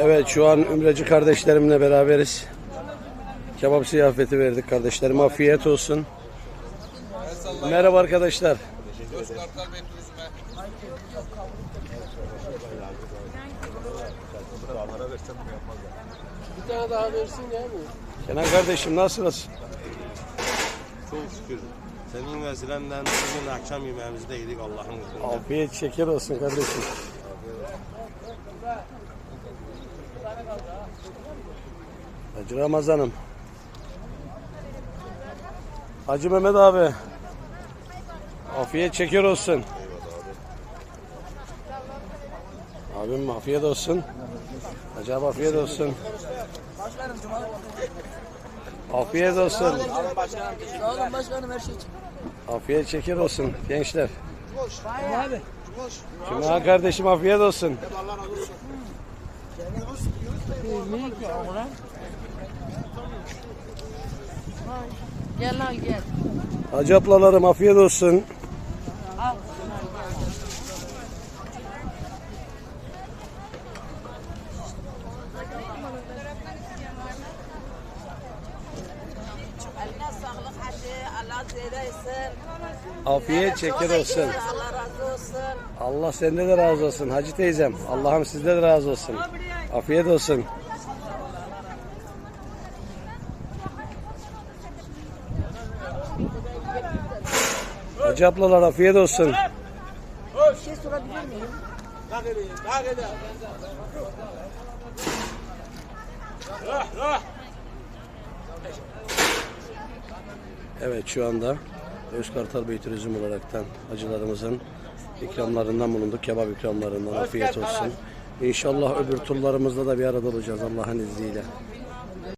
Evet şu an Ümreci kardeşlerimle beraberiz. Kebap ziyafeti verdik kardeşlerim. Afiyet olsun. Merhaba arkadaşlar. Bir tane daha versin ya? Kenan kardeşim nasılsınız? Çok şükür. Senin vesilenden bugün akşam yemeğimizde yedik Allah'ın izniyle. Afiyet şeker olsun kardeşim. Hacı Ramazan'ım. Hacı Mehmet abi. Afiyet şeker olsun. Abim afiyet olsun. Hacı abi afiyet olsun. Afiyet olsun. Sağ olun başkanım her şey için. Afiyet şeker olsun gençler. Cuma kardeşim afiyet olsun. Gel lan gel. Hacı ablalarım afiyet olsun. Al. Afiyet şeker olsun. Allah razı olsun. Allah sende de razı olsun Hacı teyzem. Allah'ım sizde de razı olsun. Afiyet olsun. Hacı ablalar afiyet olsun. Bir şey sorabilir miyim? Evet şu anda Özkartal Bey Turizm olaraktan hacılarımızın ikramlarından bulunduk. Kebap ikramlarından afiyet olsun. İnşallah öbür turlarımızda da bir arada olacağız Allah'ın izniyle.